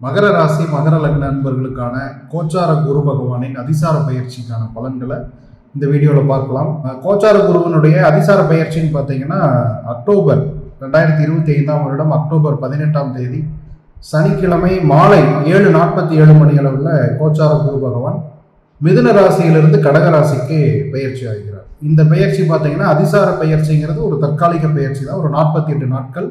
மகர ராசி மகர லக்ன நண்பர்களுக்கான கோச்சார குரு பகவானின் அதிசார பயிற்சிக்கான பலன்களை இந்த வீடியோவில் பார்க்கலாம். கோச்சார குருவனுடைய அதிசார பயிற்சின்னு பார்த்தீங்கன்னா அக்டோபர் ரெண்டாயிரத்தி இருபத்தி ஐந்தாம் வருடம் அக்டோபர் பதினெட்டாம் தேதி சனிக்கிழமை மாலை ஏழு நாற்பத்தி ஏழு மணி அளவில் கோச்சார குரு பகவான் மிதுன ராசியிலிருந்து கடக ராசிக்கு பயிற்சி ஆகிறார். இந்த பயிற்சி பார்த்தீங்கன்னா அதிசார பயிற்சிங்கிறது ஒரு தற்காலிக பயிற்சி தான். ஒரு நாற்பத்தி எட்டு நாட்கள்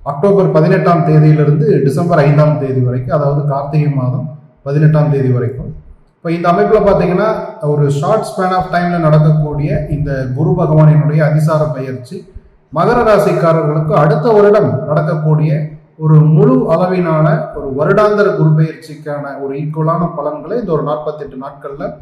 அக்டோபர் பதினெட்டாம் தேதியிலிருந்து டிசம்பர் ஐந்தாம் தேதி வரைக்கும் அதாவது கார்த்திகை மாதம் பதினெட்டாம் தேதி வரைக்கும். இப்போ இந்த அமைப்பில் பார்த்தீங்கன்னா ஒரு ஷார்ட் ஸ்பேன் ஆஃப் டைமில் நடக்கக்கூடிய இந்த குரு பகவானினுடைய அதிசார பயிற்சி மகர ராசிக்காரர்களுக்கு அடுத்த வருடம் நடக்கக்கூடிய ஒரு முழு அளவிலான ஒரு வருடாந்திர குரு பயிற்சிக்கான ஒரு ஈக்குவலான பலன்களை இந்த ஒரு நாற்பத்தெட்டு நாட்களில்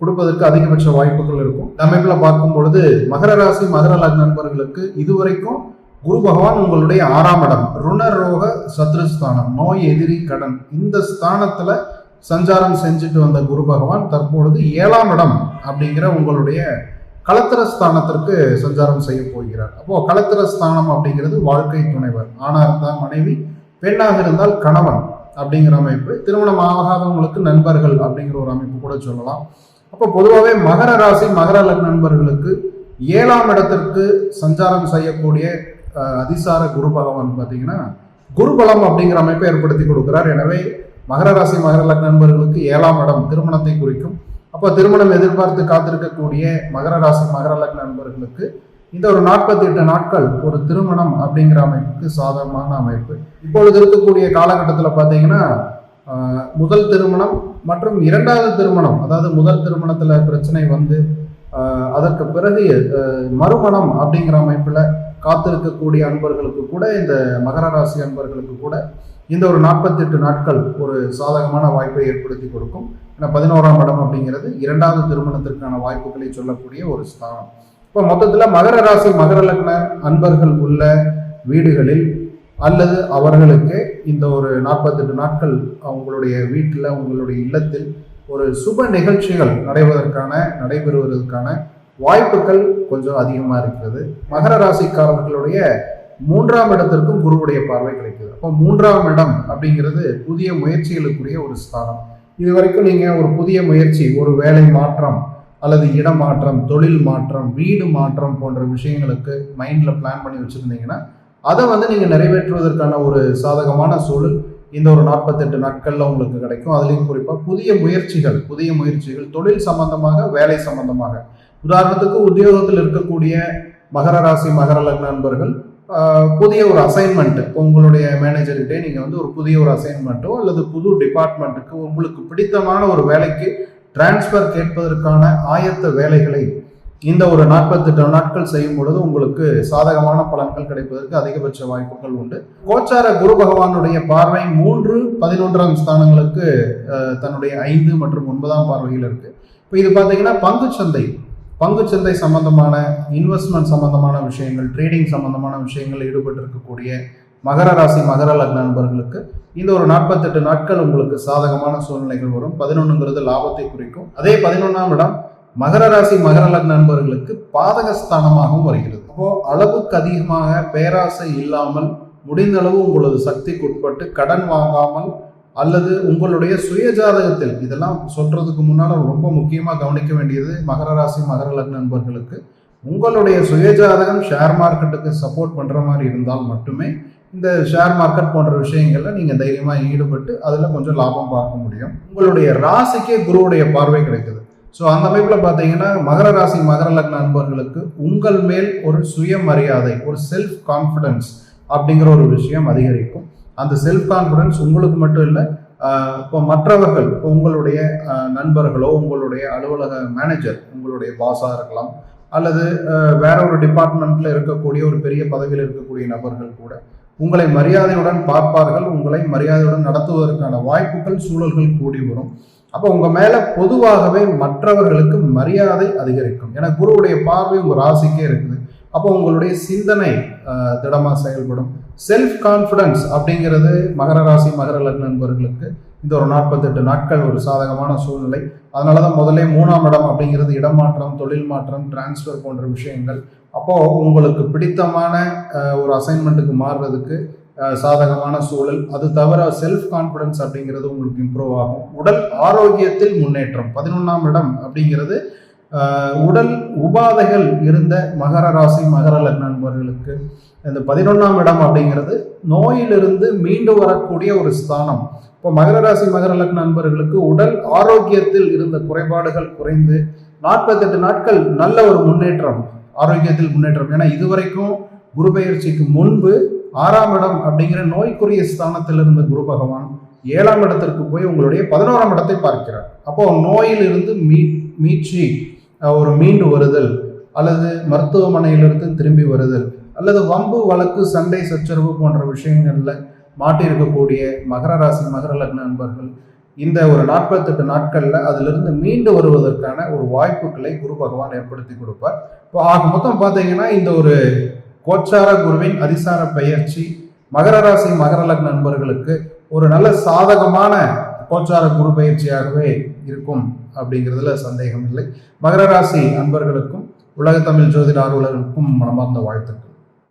கொடுப்பதற்கு அதிகபட்ச வாய்ப்புகள் இருக்கும். இந்த அமைப்பில் பார்க்கும் பொழுது மகர ராசி மகர லக்ன நண்பர்களுக்கு இதுவரைக்கும் குரு பகவான் உங்களுடைய ஆறாம் இடம். ருணரோக சத்ருஸ்தானம் நோய் எதிரி கடன். இந்த ஸ்தானத்தில் சஞ்சாரம் செஞ்சுட்டு வந்த குரு பகவான் தற்பொழுது ஏழாம் இடம் அப்படிங்கிற உங்களுடைய களத்திர ஸ்தானத்திற்கு சஞ்சாரம் செய்ய போகிறார். அப்போ களத்திர ஸ்தானம் அப்படிங்கிறது வாழ்க்கை துணைவர். ஆணா இருந்தால் மனைவி பெண்ணாக இருந்தால் கணவன் அப்படிங்கிற அமைப்பு. திருமணம் ஆகாதவங்களுக்கு நண்பர்கள் அப்படிங்கிற ஒரு அமைப்பு கூட சொல்லலாம். அப்போ பொதுவாகவே மகர ராசி மகர நண்பர்களுக்கு ஏழாம் இடத்திற்கு சஞ்சாரம் செய்யக்கூடிய அதிசார குரு பகவான் பார்த்தீங்கன்னா குருபலம் அப்படிங்கிற அமைப்பை ஏற்படுத்தி கொடுக்கிறார். எனவே மகர ராசி மகர லக்ன நண்பர்களுக்கு ஏழாம் இடம் திருமணத்தை குறிக்கும். அப்போ திருமணம் எதிர்பார்த்து காத்திருக்கக்கூடிய மகர ராசி மகர லக்ன நண்பர்களுக்கு இந்த ஒரு நாற்பத்தி எட்டு நாட்கள் ஒரு திருமணம் அப்படிங்கிற அமைப்புக்கு சாதகமான அமைப்பு. இப்பொழுது இருக்கக்கூடிய காலகட்டத்தில் பார்த்தீங்கன்னா முதல் திருமணம் மற்றும் இரண்டாவது திருமணம் அதாவது முதல் திருமணத்தில் பிரச்சனை வந்து அதற்கு பிறகு மறுமணம் அப்படிங்கிற அமைப்பில் காத்திருக்கக்கூடிய அன்பர்களுக்கு கூட இந்த மகர ராசி அன்பர்களுக்கு கூட இந்த ஒரு நாற்பத்தெட்டு நாட்கள் ஒரு சாதகமான வாய்ப்பை ஏற்படுத்தி கொடுக்கும். ஏன்னா பதினோராம் இடம் அப்படிங்கிறது இரண்டாவது திருமணத்திற்கான வாய்ப்புகளை சொல்லக்கூடிய ஒரு ஸ்தானம். இப்போ மொத்தத்தில் மகர ராசி மகர லக்ன அன்பர்கள் உள்ள வீடுகளில் அல்லது அவர்களுக்கு இந்த ஒரு நாற்பத்தெட்டு நாட்கள் அவங்களுடைய வீட்டில் உங்களுடைய இல்லத்தில் ஒரு சுப நிகழ்ச்சிகள் நடைவதற்கான நடைபெறுவதற்கான வாய்ப்புகள் கொஞ்சம் அதிகமாக இருக்கிறது. மகர ராசிக்காரர்களுடைய மூன்றாம் இடத்திற்கும் குருவுடைய பார்வை கிடைக்குது. அப்போ மூன்றாம் இடம் அப்படிங்கிறது புதிய முயற்சிகளுக்குரிய ஒரு ஸ்தானம். இது வரைக்கும் நீங்கள் ஒரு புதிய முயற்சி ஒரு வேலை மாற்றம் அல்லது இடமாற்றம் தொழில் மாற்றம் வீடு மாற்றம் போன்ற விஷயங்களுக்கு மைண்டில் பிளான் பண்ணி வச்சுருந்தீங்கன்னா அதை வந்து நீங்கள் நிறைவேற்றுவதற்கான ஒரு சாதகமான சூழல் இந்த ஒரு நாற்பத்தெட்டு நாட்களில் உங்களுக்கு கிடைக்கும். அதுலேயும் குறிப்பாக புதிய முயற்சிகள் புதிய முயற்சிகள் தொழில் சம்பந்தமாக வேலை சம்பந்தமாக. உதாரணத்துக்கு உத்தியோகத்தில் இருக்கக்கூடிய மகர ராசி மகர லக்ன நண்பர்கள் புதிய ஒரு அசைன்மெண்ட்டு உங்களுடைய மேனேஜர்கிட்டே நீங்கள் வந்து ஒரு புதிய ஒரு அசைன்மெண்ட்டோ அல்லது புது டிபார்ட்மெண்ட்டுக்கு உங்களுக்கு பிடித்தமான ஒரு வேலைக்கு டிரான்ஸ்ஃபர் கேட்பதற்கான ஆயத்த வேலைகளை இந்த ஒரு நாற்பத்தெட்டு நாட்கள் செய்யும் பொழுது உங்களுக்கு சாதகமான பலன்கள் கிடைப்பதற்கு அதிகபட்ச வாய்ப்புகள் உண்டு. கோச்சார குரு பகவானுடைய பார்வை மூன்று பதினொன்றாம் ஸ்தானங்களுக்கு தன்னுடைய ஐந்து மற்றும் ஒன்பதாம் பார்வையில் இருக்கு. இப்போ இது பார்த்தீங்கன்னா பங்குச்சந்தை. பங்குச்சந்தை சம்பந்தமான இன்வெஸ்ட்மெண்ட் சம்பந்தமான விஷயங்கள் ட்ரேடிங் சம்பந்தமான விஷயங்கள் ஈடுபட்டு இருக்கக்கூடிய மகர ராசி மகர லக்ன நண்பர்களுக்கு இந்த ஒரு நாற்பத்தெட்டு நாட்கள் உங்களுக்கு சாதகமான சூழ்நிலைகள் வரும். பதினொன்றுங்கிறது லாபத்தை குறிக்கும். அதே பதினொன்றாம் இடம் மகர ராசி மகர லக்ன நண்பர்களுக்கு பாதகஸ்தானமாகவும் வருகிறது. அப்போ அளவுக்கு அதிகமாக பேராசை இல்லாமல் முடிந்த அளவு உங்களது சக்திக்கு உட்பட்டு கடன் வாங்காமல் அல்லது உங்களுடைய சுய ஜாதகத்தில் இதெல்லாம் சொல்றதுக்கு முன்னால் ரொம்ப முக்கியமாக கவனிக்க வேண்டியது மகர ராசி மகர லக்ன நண்பர்களுக்கு உங்களுடைய சுய ஜாதகம் ஷேர் மார்க்கெட்டுக்கு சப்போர்ட் பண்ணுற மாதிரி இருந்தால் மட்டுமே இந்த ஷேர் மார்க்கெட் போன்ற விஷயங்களில் நீங்கள் தைரியமாக ஈடுபட்டு அதில் கொஞ்சம் லாபம் பார்க்க முடியும். உங்களுடைய ராசிக்கே குருவுடைய பார்வை கிடைக்குது. ஸோ அந்த அமைப்பில் பார்த்தீங்கன்னா மகர ராசி மகர லக்ன நண்பர்களுக்கு உங்கள் மேல் ஒரு சுயமரியாதை ஒரு செல்ஃப் கான்ஃபிடன்ஸ் அப்படிங்கிற ஒரு விஷயம் அதிகரிக்கும். அந்த செல்ஃப் கான்ஃபிடன்ஸ் உங்களுக்கு மட்டும் இல்லை இப்போ மற்றவர்கள் இப்போ உங்களுடைய நண்பர்களோ உங்களுடைய அலுவலக மேனேஜர் உங்களுடைய பாஸாக இருக்கலாம் அல்லது வேற ஒரு டிபார்ட்மெண்ட்ல இருக்கக்கூடிய ஒரு பெரிய பதவியில் இருக்கக்கூடிய நபர்கள் கூட உங்களை மரியாதையுடன் பார்ப்பார்கள் உங்களை மரியாதையுடன் நடத்துவதற்கான வாய்ப்புகள் சூழல்கள் கூடி வரும். அப்போ உங்க மேல பொதுவாகவே மற்றவர்களுக்கு மரியாதை அதிகரிக்கும். ஏன்னா குருவுடைய பார்வை உங்க ராசிக்கே இருக்குது. அப்போ உங்களுடைய சிந்தனை திடமாக செயல்படும். செல்ஃப் கான்ஃபிடன்ஸ் அப்படிங்கிறது மகர ராசி மகர லக்ன நண்பர்களுக்கு இந்த ஒரு நாற்பத்தெட்டு நாட்கள் ஒரு சாதகமான சூழ்நிலை. அதனால தான் முதலே மூணாம் இடம் அப்படிங்கிறது இடமாற்றம் தொழில் மாற்றம் டிரான்ஸ்ஃபர் போன்ற விஷயங்கள். அப்போ உங்களுக்கு பிடித்தமான ஒரு அசைன்மெண்ட்டுக்கு மாறுறதுக்கு சாதகமான சூழல். அது தவிர செல்ஃப் கான்ஃபிடன்ஸ் அப்படிங்கிறது உங்களுக்கு இம்ப்ரூவ் ஆகும். உடல் ஆரோக்கியத்தில் முன்னேற்றம் பதினொன்றாம் இடம் அப்படிங்கிறது உடல் உபாதைகள் இருந்த மகர ராசி மகர லக்ன நண்பர்களுக்கு இந்த பதினொன்றாம் இடம் அப்படிங்கிறது நோயிலிருந்து மீண்டு வரக்கூடிய ஒரு ஸ்தானம். இப்போ மகர ராசி மகர லக்ன நண்பர்களுக்கு உடல் ஆரோக்கியத்தில் இருந்த குறைபாடுகள் குறைந்து நாற்பத்தெட்டு நாட்கள் நல்ல ஒரு முன்னேற்றம் ஆரோக்கியத்தில் முன்னேற்றம். ஏன்னா இதுவரைக்கும் குரு பயிற்சிக்கு முன்பு ஆறாம் இடம் அப்படிங்கிற நோய்க்குரிய ஸ்தானத்தில் இருந்த குரு பகவான் ஏழாம் இடத்திற்கு போய் உங்களுடைய பதினோராம் இடத்தை பார்க்கிறார். அப்போ நோயிலிருந்து மீ மீட்சி ஒரு மீண்டு வருதல் அல்லது மருத்துவமனையிலிருந்து திரும்பி வருதல் அல்லது வம்பு வழக்கு சண்டை சச்சரவு போன்ற விஷயங்களில் மாட்டியிருக்கக்கூடிய மகர ராசி மகர லக்ன நண்பர்கள் இந்த ஒரு நாற்பத்தெட்டு நாட்களில் அதிலிருந்து மீண்டு வருவதற்கான ஒரு வாய்ப்புகளை குரு பகவான் ஏற்படுத்தி கொடுப்பார். இப்போ ஆக மொத்தம் பார்த்தீங்கன்னா இந்த ஒரு கோச்சார குருவின் அதிசார பயிற்சி மகர ராசி மகர லக்ன நண்பர்களுக்கு ஒரு நல்ல சாதகமான கோச்சார குரு பயிற்சியாகவே இருக்கும் அப்படிங்கிறதுல சந்தேகம் இல்லை. மகர ராசி அன்பர்களுக்கும் உலகத்தமிழ் ஜோதிட ஆர்வலர்களுக்கும் மனமார்ந்த வாழ்த்துக்கள்.